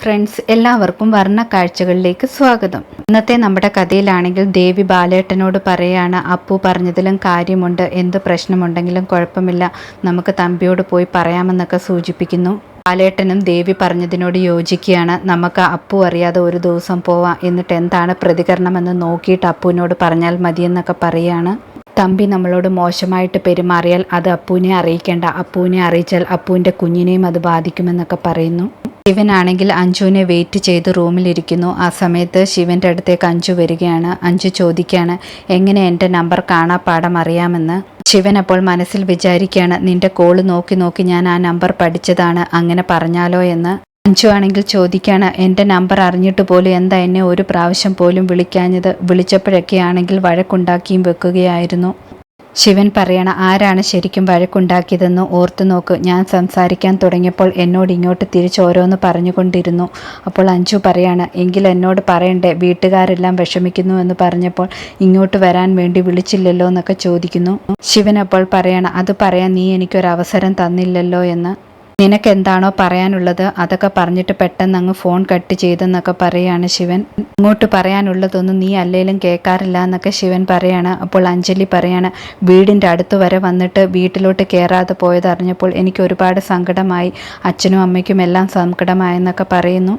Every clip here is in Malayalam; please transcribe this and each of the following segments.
ഫ്രണ്ട്സ് എല്ലാവർക്കും വർണ കാഴ്ചകളിലേക്ക് സ്വാഗതം. ഇന്നത്തെ നമ്മുടെ കഥയിലാണെങ്കിൽ ദേവി ബാലേട്ടനോട് പറയാണ് അപ്പു പറഞ്ഞതിലും കാര്യമുണ്ട്. എന്ത് പ്രശ്നമുണ്ടെങ്കിലും കുഴപ്പമില്ല. നമുക്ക് തമ്പിയോട് പോയി പറയാമെന്നൊക്കെ സൂചിപ്പിക്കുന്നു. ബാലേട്ടനും ദേവി പറഞ്ഞതിനോട് യോജിക്കുകയാണ്. നമുക്ക് അപ്പു അറിയാതെ ഒരു ദിവസം പോവാം. എന്നിട്ട് എന്താണ് പ്രതികരണമെന്ന് നോക്കിയിട്ട് അപ്പുവിനോട് പറഞ്ഞാൽ മതിയെന്നൊക്കെ പറയുകയാണ് തമ്പി നമ്മളോട് മോശമായിട്ട് പെരുമാറിയാൽ അത് അപ്പൂനെ അറിയിക്കേണ്ട. അപ്പൂനെ അറിയിച്ചാൽ അപ്പൂവിന്റെ കുഞ്ഞിനെയും അത് ബാധിക്കുമെന്നൊക്കെ പറയുന്നു. ശിവനാണെങ്കിൽ അഞ്ജുവിനെ വെയിറ്റ് ചെയ്ത് റൂമിലിരിക്കുന്നു ആ സമയത്ത് ശിവന്റെ അടുത്തേക്ക് അഞ്ജു വരികയാണ്. അഞ്ജു ചോദിക്കുകയാണ് എങ്ങനെ എന്റെ നമ്പർ കാണാപ്പാടം അറിയാമെന്ന്? ശിവൻ അപ്പോൾ മനസ്സിൽ വിചാരിക്കുകയാണ് നിന്റെ കോൾ നോക്കി നോക്കി ഞാൻ ആ നമ്പർ പഠിച്ചതാണ് അങ്ങനെ പറഞ്ഞാലോ എന്ന്. അഞ്ചു ആണെങ്കിൽ ചോദിക്കാണ് എന്റെ നമ്പർ അറിഞ്ഞിട്ട് പോലും എന്താ എന്നെ ഒരു പ്രാവശ്യം പോലും വിളിക്കാഞ്ഞത്? വിളിച്ചപ്പോഴൊക്കെ ആണെങ്കിൽ വഴക്കുണ്ടാക്കിയും വെക്കുകയായിരുന്നു. ശിവൻ പറയണ ആരാണ് ശരിക്കും വഴക്കുണ്ടാക്കിയതെന്ന് ഓർത്തു നോക്ക്. ഞാൻ സംസാരിക്കാൻ തുടങ്ങിയപ്പോൾ എന്നോട് ഇങ്ങോട്ട് തിരിച്ച് ഓരോന്ന് പറഞ്ഞുകൊണ്ടിരുന്നു. അപ്പോൾ അഞ്ചു പറയാണ് എങ്കിൽ എന്നോട് പറയണ്ടേ? വീട്ടുകാരെല്ലാം വിഷമിക്കുന്നു എന്ന് പറഞ്ഞപ്പോൾ ഇങ്ങോട്ട് വരാൻ വേണ്ടി വിളിച്ചില്ലല്ലോ എന്നൊക്കെ ചോദിക്കുന്നു. ശിവൻ അപ്പോൾ പറയണം അത് പറയാൻ നീ എനിക്കൊരവസരം തന്നില്ലല്ലോ എന്ന്. നിനക്ക് എന്താണോ പറയാനുള്ളത് അതൊക്കെ പറഞ്ഞിട്ട് പെട്ടെന്ന് അങ്ങ് ഫോൺ കട്ട് ചെയ്തെന്നൊക്കെ പറയാണ് ശിവൻ. ഇങ്ങോട്ട് പറയാനുള്ളതൊന്നും നീ അല്ലേലും കേൾക്കാറില്ല എന്നൊക്കെ ശിവൻ പറയാണ്. അപ്പോൾ അഞ്ജലി പറയാണ് വീടിന്റെ അടുത്ത് വരെ വന്നിട്ട് വീട്ടിലോട്ട് കയറാതെ പോയതറിഞ്ഞപ്പോൾ എനിക്ക് ഒരുപാട് സങ്കടമായി. അച്ഛനും അമ്മയ്ക്കും എല്ലാം സങ്കടമായെന്നൊക്കെ പറയുന്നു.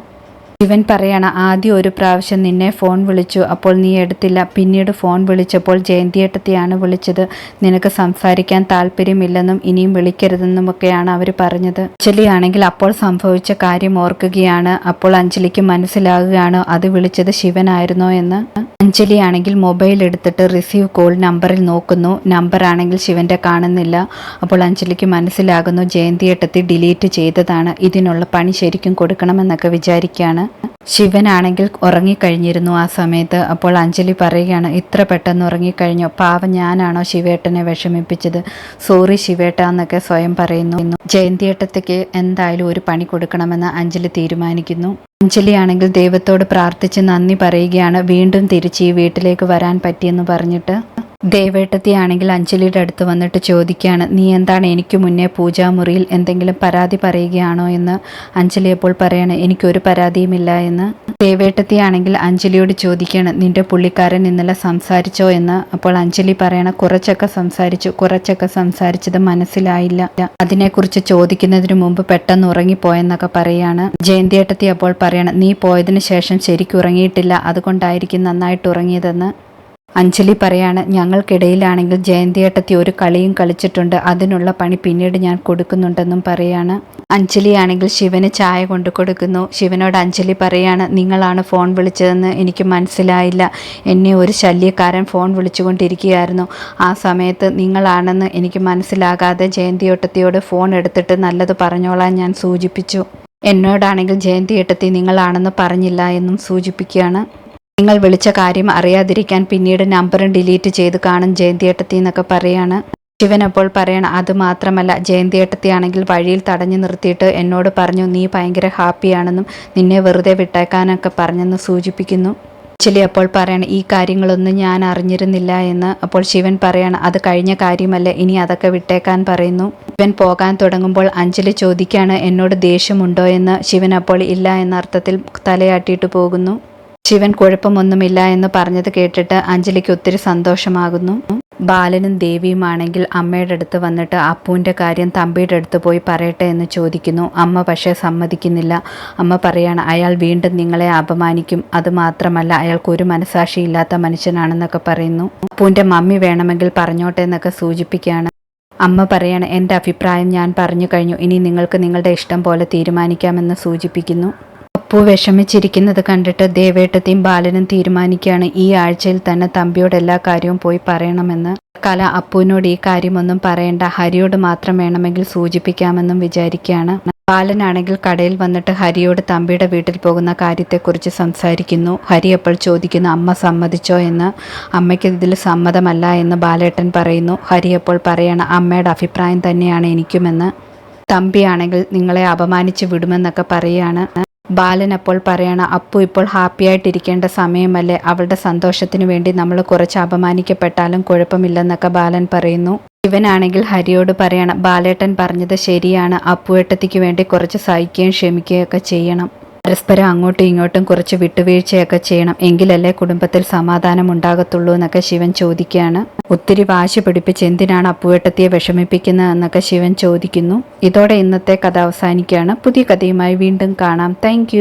ഇവൻ പറയണ ആദ്യം ഒരു പ്രാവശ്യം നിന്നെ ഫോൺ വിളിച്ചു അപ്പോൾ നീ എടുത്തില്ല. പിന്നീട് ഫോൺ വിളിച്ചപ്പോൾ ജയന്തിയേട്ടത്തെയാണ് വിളിച്ചത്. നിനക്ക് സംസാരിക്കാൻ താല്പര്യമില്ലെന്നും ഇനിയും വിളിക്കരുതെന്നുമൊക്കെയാണ് അവർ പറഞ്ഞത്. ചെല്ലിയാണെങ്കിൽ അപ്പോൾ സംഭവിച്ച കാര്യം ഓർക്കുകയാണ്. അപ്പോൾ അഞ്ജലിക്ക് മനസ്സിലാകുകയാണ് അത് വിളിച്ചത് ശിവനായിരുന്നോ എന്ന്. അഞ്ജലി ആണെങ്കിൽ മൊബൈൽ എടുത്തിട്ട് റിസീവ് കോൾ നമ്പറിൽ നോക്കുന്നു. നമ്പർ ആണെങ്കിൽ ശിവന്റെ കാണുന്നില്ല. അപ്പോൾ അഞ്ജലിക്ക് മനസ്സിലാകുന്നു ജയന്തിയേട്ടത്തി ഡിലീറ്റ് ചെയ്തതാണ്. ഇതിനുള്ള പണി ശരിക്കും കൊടുക്കണമെന്നൊക്കെ വിചാരിക്കുകയാണ്. ശിവനാണെങ്കിൽ ഉറങ്ങിക്കഴിഞ്ഞിരുന്നു ആ സമയത്ത്. അപ്പോൾ അഞ്ജലി പറയുകയാണ് ഇത്ര പെട്ടെന്ന് ഉറങ്ങിക്കഴിഞ്ഞു? പാവം ഞാനാണോ ശിവേട്ടനെ വിഷമിപ്പിച്ചത്? സോറി ശിവേട്ട എന്നൊക്കെ സ്വയം പറയുന്നു. ജയന്തിയേട്ടത്തേക്ക് എന്തായാലും ഒരു പണി കൊടുക്കണമെന്ന് അഞ്ജലി തീരുമാനിക്കുന്നു. അഞ്ജലി ആണെങ്കിൽ ദൈവത്തോട് പ്രാർത്ഥിച്ച് നന്ദി പറയുകയാണ് വീണ്ടും തിരിച്ച് ഈ വീട്ടിലേക്ക് വരാൻ പറ്റിയെന്ന് പറഞ്ഞിട്ട് ദേവേട്ടത്തി ആണെങ്കിൽ അഞ്ജലിയുടെ അടുത്ത് വന്നിട്ട് ചോദിക്കുകയാണ് നീ എന്താണ് എനിക്ക് മുന്നേ പൂജാമുറിയിൽ എന്തെങ്കിലും പരാതി പറയുകയാണോ? എന്ന് അഞ്ജലി അപ്പോൾ പറയാണ് എനിക്കൊരു പരാതിയുമില്ല എന്ന്. ദേവേട്ടത്തി ആണെങ്കിൽ അഞ്ജലിയോട് ചോദിക്കുകയാണ് നിന്റെ പുള്ളിക്കാരൻ ഇന്നലെ സംസാരിച്ചോ? എന്ന്. അപ്പോൾ അഞ്ജലി പറയണ കുറച്ചൊക്കെ സംസാരിച്ചു കുറച്ചൊക്കെ സംസാരിച്ചത് മനസ്സിലായില്ല. അതിനെക്കുറിച്ച് ചോദിക്കുന്നതിന് മുമ്പ് പെട്ടെന്ന് ഉറങ്ങിപ്പോയെന്നൊക്കെ പറയാണ് ജയന്തിയേട്ടത്തി അപ്പോൾ പറയണം നീ പോയതിനു ശേഷം ശരിക്കും ഉറങ്ങിയിട്ടില്ല അതുകൊണ്ടായിരിക്കും നന്നായിട്ട് ഉറങ്ങിയതെന്ന്. അഞ്ജലി പറയാണ് ഞങ്ങൾക്കിടയിലാണെങ്കിൽ ജയന്തിയേട്ടത്തി ഒരു കളിയും കളിച്ചിട്ടുണ്ട്. അതിനുള്ള പണി പിന്നീട് ഞാൻ കൊടുക്കുന്നുണ്ടെന്നും പറയാണ്. അഞ്ജലി ആണെങ്കിൽ ശിവന് ചായ കൊണ്ടു കൊടുക്കുന്നു. ശിവനോട് അഞ്ജലി പറയാണ് നിങ്ങളാണ് ഫോൺ വിളിച്ചതെന്ന് എനിക്ക് മനസ്സിലായില്ല. എന്നെ ഒരു ശല്യക്കാരൻ ഫോൺ വിളിച്ചുകൊണ്ടിരിക്കുകയായിരുന്നു. ആ സമയത്ത് നിങ്ങളാണെന്ന് എനിക്ക് മനസ്സിലാകാതെ ജയന്തിയോട്ടത്തിയോട് ഫോൺ എടുത്തിട്ട് നല്ലത് പറഞ്ഞോളാൻ ഞാൻ സൂചിപ്പിച്ചു. എന്നോടാണെങ്കിൽ ജയന്തി ഏട്ടത്തി നിങ്ങളാണെന്ന് പറഞ്ഞില്ല എന്നും സൂചിപ്പിക്കുകയാണ്. നിങ്ങൾ വിളിച്ച കാര്യം അറിയാതിരിക്കാൻ പിന്നീട് നമ്പറും ഡിലീറ്റ് ചെയ്ത് കാണും ജയന്തിയേട്ടത്തി എന്നൊക്കെ പറയാണ്. ശിവൻ അപ്പോൾ പറയണം അത് മാത്രമല്ല ജയന്തിയേട്ടത്തിയാണെങ്കിൽ വഴിയിൽ തടഞ്ഞു നിർത്തിയിട്ട് എന്നോട് പറഞ്ഞു നീ ഭയങ്കര ഹാപ്പിയാണെന്നും നിന്നെ വെറുതെ വിട്ടേക്കാനൊക്കെ പറഞ്ഞെന്ന് സൂചിപ്പിക്കുന്നു. ചിലി അപ്പോൾ പറയണം ഈ കാര്യങ്ങളൊന്നും ഞാൻ അറിഞ്ഞിരുന്നില്ല എന്ന്. അപ്പോൾ ശിവൻ പറയണം അത് കഴിഞ്ഞ കാര്യമല്ല ഇനി അതൊക്കെ വിട്ടേക്കാൻ പറയുന്നു. ശിവൻ പോകാൻ തുടങ്ങുമ്പോൾ അഞ്ജലി ചോദിക്കാണ് എന്നോട് ദേഷ്യമുണ്ടോ? എന്ന് ശിവൻ അപ്പോൾ ഇല്ല എന്ന അർത്ഥത്തിൽ തലയാട്ടിയിട്ട് പോകുന്നു. ശിവൻ കുഴപ്പമൊന്നുമില്ല എന്ന് പറഞ്ഞത് കേട്ടിട്ട് അഞ്ജലിക്ക് ഒത്തിരി സന്തോഷമാകുന്നു. ബാലനും ദേവിയുമാണെങ്കിൽ അമ്മയുടെ അടുത്ത് വന്നിട്ട് അപ്പുവിന്റെ കാര്യം തമ്പിയുടെ അടുത്ത് പോയി പറയട്ടെ എന്ന് ചോദിക്കുന്നു. അമ്മ പക്ഷേ സമ്മതിക്കുന്നില്ല. അമ്മ പറയാണ് അയാൾ വീണ്ടും നിങ്ങളെ അപമാനിക്കും. അതുമാത്രമല്ല അയാൾക്ക് ഒരു മനസാക്ഷിയില്ലാത്ത മനുഷ്യനാണെന്നൊക്കെ പറയുന്നു. അപ്പുവിന്റെ മമ്മി വേണമെങ്കിൽ പറഞ്ഞോട്ടെ എന്നൊക്കെ സൂചിപ്പിക്കുകയാണ്. അമ്മ പറയാണ് എന്റെ അഭിപ്രായം ഞാൻ പറഞ്ഞു കഴിഞ്ഞു. ഇനി നിങ്ങൾക്ക് നിങ്ങളുടെ ഇഷ്ടം പോലെ തീരുമാനിക്കാമെന്ന് സൂചിപ്പിക്കുന്നു. അപ്പു വിഷമിച്ചിരിക്കുന്നത് കണ്ടിട്ട് ദേവേട്ടത്തെയും ബാലനും തീരുമാനിക്കുകയാണ്. ഈ ആഴ്ചയിൽ തന്നെ തമ്പിയോട് എല്ലാ കാര്യവും പോയി പറയണമെന്ന്. കല അപ്പുവിനോട് ഈ കാര്യമൊന്നും പറയേണ്ട. ഹരിയോട് മാത്രം വേണമെങ്കിൽ സൂചിപ്പിക്കാമെന്നും വിചാരിക്കുകയാണ്. ബാലനാണെങ്കിൽ കടയിൽ വന്നിട്ട് ഹരിയോട് തമ്പിയുടെ വീട്ടിൽ പോകുന്ന കാര്യത്തെക്കുറിച്ച് സംസാരിക്കുന്നു. ഹരി അപ്പോൾ ചോദിക്കുന്നു അമ്മ സമ്മതിച്ചോ? എന്ന്. അമ്മയ്ക്ക് ഇതിൽ സമ്മതമല്ല എന്ന് ബാലേട്ടൻ പറയുന്നു. ഹരി അപ്പോൾ പറയണം അമ്മയുടെ അഭിപ്രായം തന്നെയാണ് എനിക്കുമെന്ന്. തമ്പിയാണെങ്കിൽ നിങ്ങളെ അപമാനിച്ച് വിടുമെന്നൊക്കെ പറയുകയാണ് ബാലൻ അപ്പോൾ പറയണ അപ്പു ഇപ്പോൾ ഹാപ്പി ആയിട്ടിരിക്കേണ്ട സമയമല്ലേ? അവളുടെ സന്തോഷത്തിനു വേണ്ടി നമ്മൾ കുറച്ച് അപമാനിക്കപ്പെട്ടാലും കുഴപ്പമില്ലെന്നൊക്കെ ബാലൻ പറയുന്നു. ഇവനാണെങ്കിൽ ഹരിയോട് പറയണം ബാലേട്ടൻ പറഞ്ഞത് ശരിയാണ്. അപ്പുവേട്ടത്തിക്ക് വേണ്ടി കുറച്ച് സഹിക്കുകയും ക്ഷമിക്കുകയൊക്കെ ചെയ്യണം. പരസ്പരം അങ്ങോട്ടും ഇങ്ങോട്ടും കുറച്ച് വിട്ടുവീഴ്ചയൊക്കെ ചെയ്യണം. എങ്കിലല്ലേ കുടുംബത്തിൽ സമാധാനം ഉണ്ടാകത്തുള്ളൂ എന്നൊക്കെ ശിവൻ ചോദിക്കുകയാണ്. ഒത്തിരി വാശി പിടിപ്പിച്ച് എന്തിനാണ് അപ്പുവേട്ടത്തിയെ വിഷമിപ്പിക്കുന്നത് എന്നൊക്കെ ശിവൻ ചോദിക്കുന്നു. ഇതോടെ ഇന്നത്തെ കഥ അവസാനിക്കുകയാണ്. പുതിയ കഥയുമായി വീണ്ടും കാണാം. താങ്ക്